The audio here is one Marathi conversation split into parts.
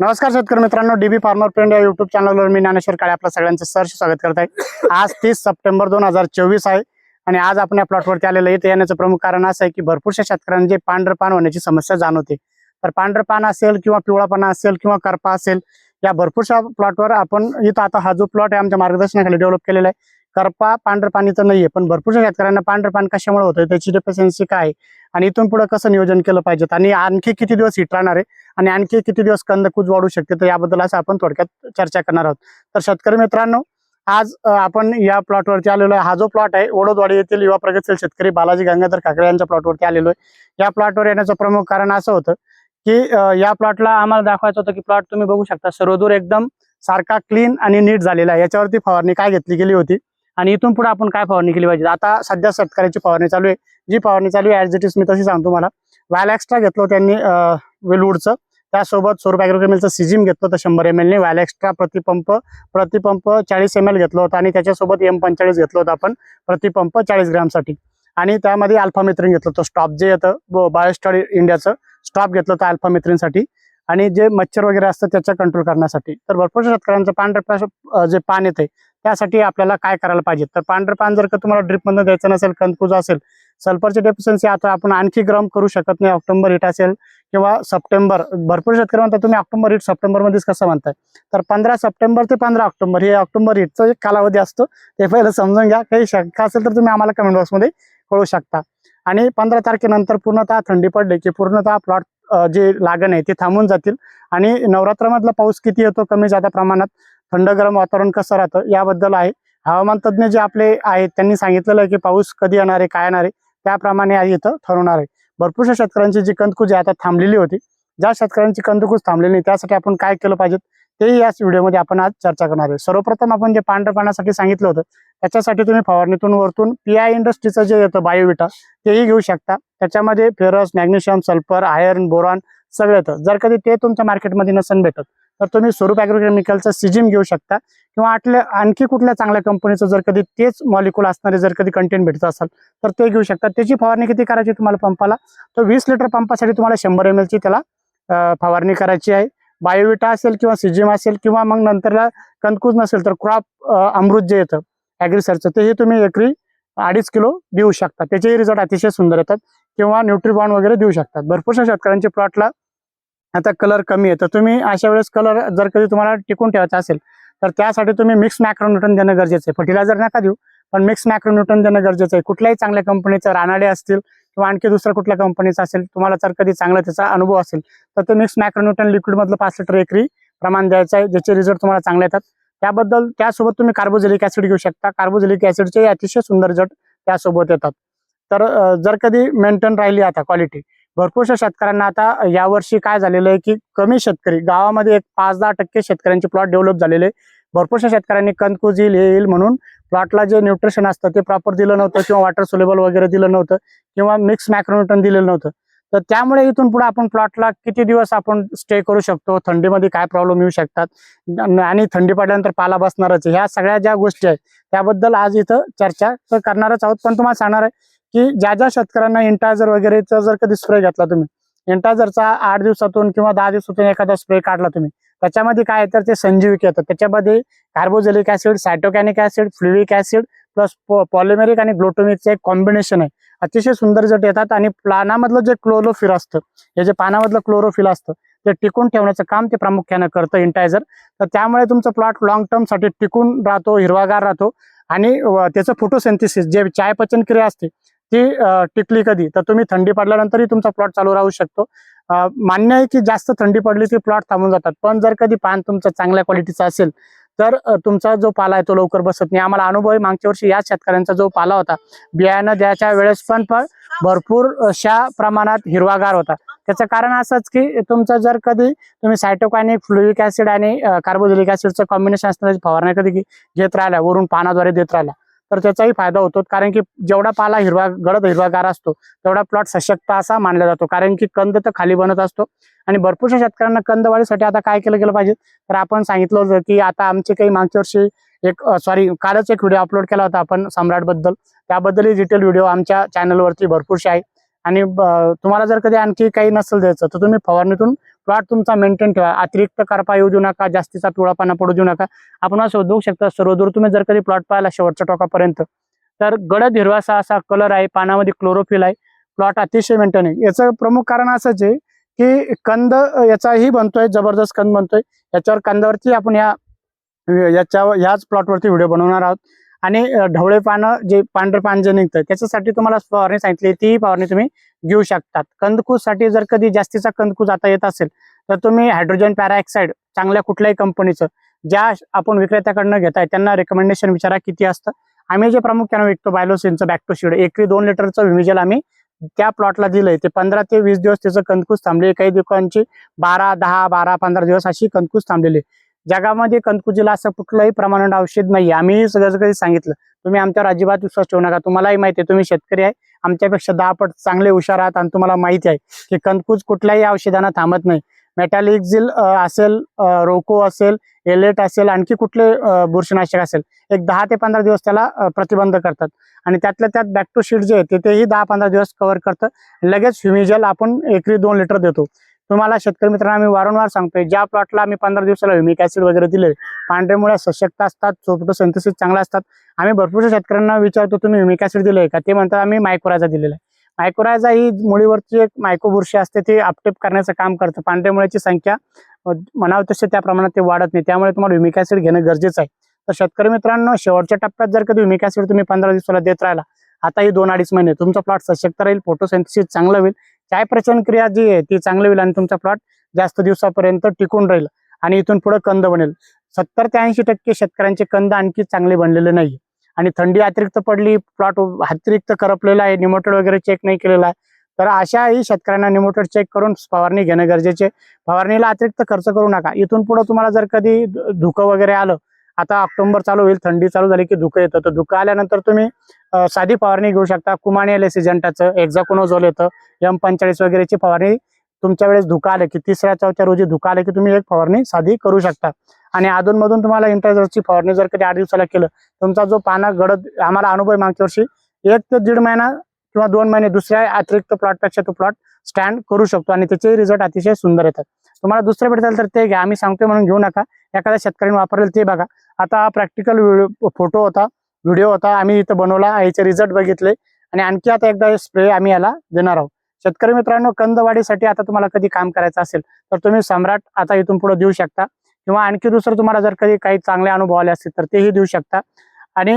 नमस्कार शेतकरी मित्रांनो डीबी फार्मर फ्रेंड या युट्यूब चॅनलवर मी ज्ञानेश्वर काळे आपलं सगळ्यांचं सहर्ष स्वागत करत आहे. आज तीस सप्टेंबर दोन हजार चोवीस आहे आणि आज आपण या प्लॉटवरती आलेलं आहे. इथे येण्याचं प्रमुख कारण असं आहे की भरपूरशा शेतकऱ्यांचे पांढर पान होण्याची समस्या जाणवते. तर पांढरपान असेल किंवा पिवळापणा असेल किंवा करपा असेल या भरपूरशा प्लॉटवर आपण इथं आता हा जो प्लॉट आहे आमच्या मार्गदर्शनाखाली डेव्हलप केलेला आहे. करपा पांढरं पाणी तर नाहीये पण भरपूरशा शेतकऱ्यांना पांढरं पान कशामुळे होतं त्याची डेफिशियन्सी काय आणि इथून पुढे कसं नियोजन केलं पाहिजे? आणि आणखी किती दिवस हिट राहणार आहे? आणि आणखी किती दिवस कंदकूज वाढू शकते? तर याबद्दल असं आपण थोडक्यात चर्चा करणार आहोत. तर शेतकरी मित्रांनो आज आपण या प्लॉटवरती आलेलो आहे. हा जो प्लॉट आहे ओडोदवाडी येथील युवा प्रगतशील शेतकरी बालाजी गंगाधर काकडे यांच्या प्लॉटवरती आलेलो आहे. या प्लॉटवर येण्याचं प्रमुख कारण असं होतं की या प्लॉटला आम्हाला दाखवायचं होतं की प्लॉट तुम्ही बघू शकता. सर्वदूर एकदम सारखा क्लीन आणि नीट झालेला आहे. याच्यावरती फवारणी काय घेतली गेली होती? आणि इथून पुढे आपण काय फवारणी केली पाहिजे? आता सध्या शेतकऱ्याची फवारणी चालू आहे. जी फवारणी चालू आहे ॲज इट इज मी तशी सांगतो मला व्हॅल एक्स्ट्रा घेतलं त्यांनी वेलवूडचं त्यासोबत स्वरूप अॅग्रोकेमिलचं सिजिम घेतलं होतं शंभर एम एलने व्हॅल एक्स्ट्रा प्रतिपंप प्रतिपंप चाळीस एम एल घेतलं होतं. आणि त्याच्यासोबत एम पंचेचाळीस घेतलं होतं आपण प्रतिपंप चाळीस ग्रामसाठी. आणि त्यामध्ये अल्फामित्रीन घेतलं होतं. स्टॉप जे येतं बायोस्टॉल इंडियाचं स्टॉप घेतलं होतं अल्फामित्रीनसाठी आणि जे मच्छर वगैरे असतं त्याचं कंट्रोल करण्यासाठी. तर भरपूर शेतकऱ्यांचं पांढरं जे पान येते त्यासाठी आपल्याला काय करायला पाहिजे? तर पांढरं पान जर का तुम्हाला ड्रिपमधून द्यायचं नसेल कंदकुज असेल सल्फरची डेफिशियन्सी आता आपण आणखी ग्रम करू शकत नाही. ऑक्टोबर हिट असेल किंवा सप्टेंबर भरपूर शेतकरी म्हणतात तुम्ही ऑक्टोबर हिट सप्टेंबरमध्येच कसं म्हणताय तर पंधरा सप्टेंबर ते पंधरा ऑक्टोबर हे ऑक्टोबर हिटचा एक कालावधी असतो. ते पहिलं समजून घ्या. काही शंका असेल तर तुम्ही आम्हाला कमेंट बॉक्समध्ये कळू शकता. आणि पंधरा तारखेनंतर पूर्णतः थंडी पडली की पूर्णतः प्लॉट जे लागण आहे ते थांबून जातील. आणि नवरात्रामधला पाऊस किती येतो कमी जादा प्रमाणात? थंड गरम वातावरण कसं राहतं याबद्दल आहे. हवामान तज्ज्ञ जे आपले आहेत त्यांनी सांगितलेलं आहे की पाऊस कधी येणार आहे काय येणार आहे त्याप्रमाणे आज इथं ठरवणार आहे. भरपूरशा शेतकऱ्यांची जी कंदकूज आता थांबलेली होती. ज्या शेतकऱ्यांची कंदकूज थांबलेली नाही त्यासाठी आपण काय केलं पाहिजे तेही याच व्हिडिओमध्ये आपण आज चर्चा करणार आहे. सर्वप्रथम आपण जे पांढऱ्या पाण्यासाठी सांगितलं होतं त्याच्यासाठी तुम्ही फवारणीतून वरतून पी आय इंडस्ट्रीचं जे येतं बायोविटा तेही घेऊ शकता. त्याच्यामध्ये ferrous magnesium sulphur iron boron सगळं येतं. जर कधी ते तुमच्या मार्केटमध्ये नसेल भेटत तर तुम्ही स्वरूप ॲग्रोकेमिकलचं सिजिम घेऊ शकता. किंवा आटल्या आणखी कुठल्या चांगल्या कंपनीचं जर कधी तेच मॉलिक्युल असणारे जर कधी कंटेंट भेटत असाल तर ते घेऊ शकता. त्याची फवारणी किती करायची तुम्हाला पंपाला तर वीस लिटर पंपासाठी तुम्हाला शंभर एम ची त्याला फवारणी करायची आहे. बायोविटा असेल किंवा सिजिम असेल किंवा मग नंतरला कंदकूज नसेल तर क्रॉप अमृत जे येतं ॲग्रिसरचं तेही तुम्ही एकरी अडीच किलो देऊ शकता. त्याचेही रिझल्ट अतिशय सुंदर येतात. किंवा न्यूट्रीबॉन वगैरे देऊ शकतात भरपूरशा शेतकऱ्यांच्या प्लॉटला आता कलर कमी आहे. तर तुम्ही अशा वेळेस कलर जर कधी तुम्हाला टिकून ठेवायचा असेल तर त्यासाठी तुम्ही मिक्स मॅक्रोन्यूटन देणं गरजेचं आहे. फर्टिलायझर नका देऊ पण मिक्स मॅक्रोन्यूटन देणं गरजेचं आहे. कुठल्याही चांगल्या कंपनीचं रानाडे असतील किंवा आणखी दुसऱ्या कुठल्या कंपनीचं असेल तुम्हाला जर कधी चांगला त्याचा अनुभव असेल तर ते मिक्स मॅक्रोन्यूटन लिक्विडमधलं पाच लिटर एकरी प्रमाण द्यायचं आहे ज्याचे रिझल्ट तुम्हाला चांगले येतात. त्याबद्दल त्यासोबत तुम्ही कार्बोजेलिक ऍसिड घेऊ शकता. कार्बोजेलिक ऍसिडचे अतिशय सुंदर जट त्यासोबत येतात. तर जर कधी मेंटेन राहिली आता क्वालिटी भरपूरशा शेतकऱ्यांना आता यावर्षी काय झालेलं आहे की कमी शेतकरी गावामध्ये एक पाच दहा टक्के शेतकऱ्यांचे प्लॉट डेव्हलप झालेले भरपूरशा शेतकऱ्यांनी कंदकुज येईल हे येईल म्हणून प्लॉटला जे न्यूट्रिशन असतं ते प्रॉपर दिलं नव्हतं किंवा वॉटर सोलेबल वगैरे दिलं नव्हतं किंवा मिक्स मॅक्रोन्यूटन दिलेलं नव्हतं. तर त्यामुळे इथून पुढे आपण प्लॉटला किती दिवस आपण स्टे करू शकतो थंडीमध्ये काय प्रॉब्लेम येऊ शकतात आणि- थंडी पडल्यानंतर पाला बसणारच ह्या सगळ्या ज्या गोष्टी आहेत त्याबद्दल आज इथं चर्चा तर करणारच आहोत पण तुम्हाला सांगणार आहे की ज्या ज्या शेतकऱ्यांना इंटायझर वगैरेचा जर कधी स्प्रे घेतला तुम्ही इंटायझरचा आठ दिवसातून किंवा दहा दिवसातून एखादा स्प्रे काढला तुम्ही त्याच्यामध्ये काय तर ते संजीविक येतात. त्याच्यामध्ये carboxylic acid cytokinic acid fulvic acid plus polymeric आणि ग्लोटोमिकचं एक कॉम्बिनेशन आहे. अतिशय सुंदर जट येतात आणि पानामधलं जे क्लोरोफिल असतं हे जे पानामधलं क्लोरोफिल असतं ते टिकून ठेवण्याचं काम ते प्रामुख्यानं करतं इंटायझर तर त्यामुळे तुमचं प्लॉट लॉंग टर्मसाठी टिकून राहतो हिरवागार राहतो आणि त्याचं फोटोसेंथिसिस जे चाय पचन क्रिया असते ती टिकली कधी? तर तुम्ही थंडी पडल्यानंतरही तुमचा प्लॉट चालू राहू शकतो. मान्य आहे की जास्त थंडी पडली की प्लॉट थांबून जातात. पण जर कधी पान तुमचं चांगल्या क्वालिटीचं असेल तर तुमचा जो पाला आहे तो लवकर बसत नाही. आम्हाला अनुभव आहे मागच्या वर्षी याच शेतकऱ्यांचा जो पाला होता बियाणं द्यायच्या वेळेस पण पण भरपूर अशा प्रमाणात हिरवागार होता. त्याचं कारण असंच की तुमचं जर कधी तुम्ही सायटोकायनिक फ्लुइक ऍसिड आणि कार्बोजेलिक ऍसिडचं कॉम्बिनेशन असणारी फवारण्या कधी घेत राहिल्या? वरून पानाद्वारे देत राहिल्या. तर त्याचाही फायदा होतो. कारण की जेवढा पाला हिरवा गडद हिरवागार असतो तेवढा प्लॉट सशक्त असा मानला जातो. कारण की कंद तर खाली बनत असतो. आणि भरपूरशा शेतकऱ्यांना कंद वाढीसाठी आता काय केलं गेलं पाहिजे? तर आपण सांगितलं होतं की आता आमचे काही मागच्या वर्षी एक सॉरी कालच एक व्हिडिओ अपलोड केला होता आपण सम्राटबद्दल त्याबद्दलही डिटेल व्हिडिओ आमच्या चॅनलवरती भरपूरशे आहे. आणि तुम्हाला जर कधी आणखी काही नसेल द्यायचं तर तुम्ही फवारणीतून प्लॉट तुमचा मेंटेन ठेवा. अतिरिक्त करपा येऊ देऊ नका जास्तीचा पिवळापाना पडू देऊ नका. आपण असं बघू शकता सर्वदूर तुम्ही जर कधी प्लॉट पाहिला शेवटच्या टोकापर्यंत तर गडद हिरवासा असा कलर आहे पानामध्ये क्लोरोफिल आहे. प्लॉट अतिशय मेंटेन आहे. याचं प्रमुख कारण असंच आहे की कंद याचाही बनतोय जबरदस्त कंद बनतोय. याच्यावर कंदावरती आपण या याच्यावर ह्याच प्लॉटवरती व्हिडिओ बनवणार आहोत. आणि ढवळे पानं जे पांढरं पान जे निघतं त्याच्यासाठी तुम्हाला फवारणी सांगितली ती फवारणी तुम्ही घेऊ शकतात. कंदकूससाठी जर कधी जास्तीचा कंदकूस आता येत असेल तर तुम्ही हायड्रोजन पॅराक्साईड चांगल्या कुठल्याही कंपनीचं ज्या आपण विक्रेत्याकडनं घेताय त्यांना रेकमेंडेशन विचारा किती असतं. आम्ही जे प्रामुख्याने विकतो बायलोसिनचं बॅक्टोशीड एकरी दोन लिटरचं विमिजल आम्ही त्या प्लॉटला दिलंय. ते पंधरा ते वीस दिवस त्याचं कंदकूस थांबले काही दुकानची बारा दहा बारा पंधरा दिवस अशी कंदकूस थांबलेली आहे. जगामध्ये कंदकुजीला असं कुठलंही प्रमाणात औषध नाही आम्ही सगळं कधी सांगितलं. तुम्ही आमच्यावर अजिबात विश्वास ठेवू नका. तुम्हालाही माहिती आहे तुम्ही शेतकरी आहे. आमच्यापेक्षा दहा पट चांगले हुशार आहात आणि तुम्हाला माहिती आहे की कंदकुज कुठल्याही औषधांना थांबत नाही. मेटॅलिक्झिल असेल रोको असेल एलेट असेल आणखी कुठले बुरशीनाशक असेल एक दहा ते पंधरा दिवस त्याला प्रतिबंध करतात. आणि त्यातल्या त्यात बॅक्टोशीट जे आहे ते तेही दहा पंधरा दिवस कव्हर करतं. लगेच ह्युमिजल आपण एकरी दोन लिटर देतो. तुम्हाला शेतकरी मित्रांनो आम्ही वारंवार सांगतोय ज्या प्लॉटला आम्ही पंधरा दिवसाला ह्युमिक ऍसिड वगैरे दिले पांढऱ्यामुळे मुळे सशक्त असतात चोपटो सिंथेसिस चांगला असतात. आम्ही भरपूरशा शेतकऱ्यांना विचारतो तुम्ही ह्युमिक ऍसिड दिलंय का? ते म्हणतात आम्ही मायक्रोराजा दिलेला आहे. मायक्रोराजा ही मुळीवरची एक मायको बुरशी असते ती अपटेप करण्याचं काम करतं. पांढऱ्या मुळ्याची संख्या अ, म्हणावं तसे त्या प्रमाणात ते वाढत नाही. त्यामुळे तुम्हाला ह्युमिक ऍसिड घेणं गरजेचं आहे. तर शेतकरी मित्रांनो शेवटच्या टप्प्यात जर कधी ह्युमिक ऍसिड तुम्ही पंधरा दिवसाला देत राहिला आता ही दोन अडीच महिने तुमचा प्लॉट सशक्त राहील फोटोसिंथेसिस चांगलं होईल. चाय प्रचन क्रिया जी आहे ती चांगली होईल आणि तुमचा प्लॉट जास्त दिवसापर्यंत टिकून राहील. आणि इथून पुढे कंद बनेल. सत्तर ते ऐंशी टक्के शेतकऱ्यांचे कंद आणखी चांगले बनलेले नाही. आणि थंडी अतिरिक्त पडली प्लॉट अतिरिक्त करपलेला आहे निमोटेड वगैरे चेक नाही केलेला आहे. तर अशाही शेतकऱ्यांना निमोटेड चेक करून फवारणी घेणं गरजेचे फवारणीला अतिरिक्त खर्च करू नका. इथून पुढे तुम्हाला जर कधी धुकं वगैरे आलं आता ऑक्टोबर चालू होईल थंडी चालू झाली की धुकं येतं. तर धुकं आल्यानंतर तुम्ही साधी फवारणी घेऊ शकता. कुमाणी आले सिजंटाचं एक्झाकोनोझोल येतं एम पंचाळीस वगैरेची फवारणी तुमच्या वेळेस धुका आलं की तिसऱ्या चौथ्या रोजी धुका आलं की तुम्ही एक फवारणी साधी करू शकता. आणि अधूनमधून तुम्हाला इंटरजरची फवारणी जर कधी आठ दिवसाला केलं तुमचा जो पाना गडद आम्हाला अनुभव मागच्या वर्षी एक ते दीड महिना किंवा दोन महिने दुसऱ्या अतिरिक्त प्लॉटपेक्षा तो प्लॉट स्टँड करू शकतो. आणि त्याचे रिझल्ट अतिशय सुंदर येतात. तुम्हाला दुसरं भेटेल तर ते घ्या. आम्ही सांगतोय म्हणून घेऊ नका. एखाद्या शेतकऱ्याने वापरेल ते बघा. आता प्रॅक्टिकल व्हिडिओ फोटो होता व्हिडिओ होता. आम्ही इथं बनवला याचे रिझल्ट बघितले. आणि आणखी आता एकदा स्प्रे आम्ही याला देणार आहोत. शेतकरी मित्रांनो कंदवाढीसाठी आता तुम्हाला कधी काम करायचं असेल तर तुम्ही सम्राट आता इथून पुढे देऊ शकता. किंवा आणखी दुसरं तुम्हाला जर कधी काही चांगले अनुभव आले असतील तर तेही देऊ शकता. आणि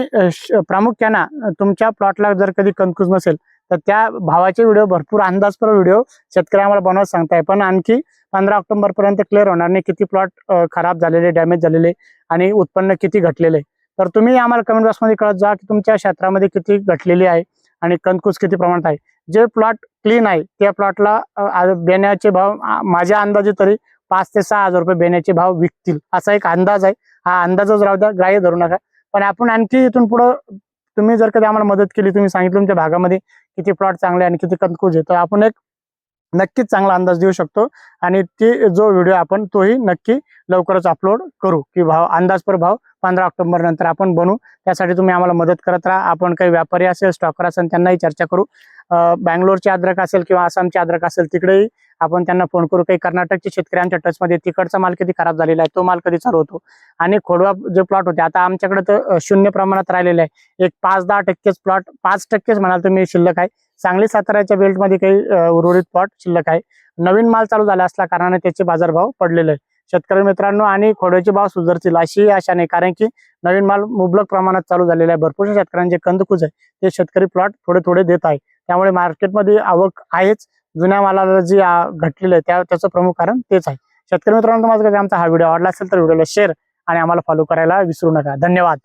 प्रामुख्यानं तुमच्या प्लॉटला जर कधी कणकूस नसेल तर त्या भावाचे व्हिडिओ भरपूर अंदाजपर व्हिडिओ शेतकरी आम्हाला बनवत सांगताय. पण आणखी पंधरा ऑक्टोबर पर्यंत क्लिअर होणार नाही. किती प्लॉट खराब झालेले डॅमेज झालेले आणि उत्पन्न किती घटलेले. तर तुम्ही आम्हाला कमेंट बॉक्समध्ये कळत जा की तुमच्या क्षेत्रामध्ये किती घटलेली आहे आणि कणकूस किती प्रमाणात आहे. जे प्लॉट क्लीन आहे त्या प्लॉटला बेण्याचे भाव माझ्या अंदाजे तरी पाच ते सहा हजार रुपये बेण्याचे भाव विकतील. असा एक अंदाज आहे. हा अंदाजच राहू द्या ग्राह्य धरू नका. पण आपण आणखी इथून पुढं तुम्ही जर कधी आम्हाला मदत केली तुम्ही सांगितलं तुमच्या भागामध्ये किती प्लॉट चांगले आणि किती कणकूज आहे तर आपण एक नक्कीच चांगला अंदाज देऊ शकतो. आणि ते जो व्हिडिओ आपण तोही नक्की लवकरच अपलोड करू. की भाव अंदाजपर भाव पंधरा ऑक्टोबर नंतर आपण बनवू त्यासाठी तुम्ही आम्हाला मदत करत राहा. आपण काही व्यापारी असेल स्टॉकर असेल त्यांनाही चर्चा करू. बँगलोरचे अद्रक असेल किंवा आसामचे अद्रक असेल तिकडेही आपण त्यांना फोन करू. काही कर्नाटकच्या शेतकऱ्यांच्या टचमध्ये तिकडचा माल कधी खराब झालेला आहे तो माल कधी चालू होतो? आणि खोडवा जे प्लॉट होते आता आमच्याकडे तर शून्य प्रमाणात राहिलेले आहे. एक पाच दहा टक्केच प्लॉट पाच टक्केच म्हणाल तुम्ही शिल्लक आहे. सांगली साताऱ्याच्या बेल्टमध्ये काही उर्वरित प्लॉट शिल्लक आहे. नवीन माल चालू झाला असल्या कारणाने त्याचे बाजारभाव पडलेले आहे शेतकरी मित्रांनो आणि खोड्याचे भाव सुधारतील अशी आशा नाही कारण की नवीन माल मुबलक प्रमाणात चालू झालेला आहे. भरपूर शेतकऱ्यांचे कंदकुज आहे. ते शेतकरी प्लॉट थोडे थोडे देत आहे. त्यामुळे मार्केटमध्ये आवक आहेच. जुन्या मालाला जी घटलेलं आहे त्या त्याचं प्रमुख कारण तेच आहे. शेतकरी मित्रांनो तुम्हाला आमचा हा व्हिडिओ आवडला असेल तर व्हिडिओला शेअर आणि आम्हाला फॉलो करायला विसरू नका. धन्यवाद.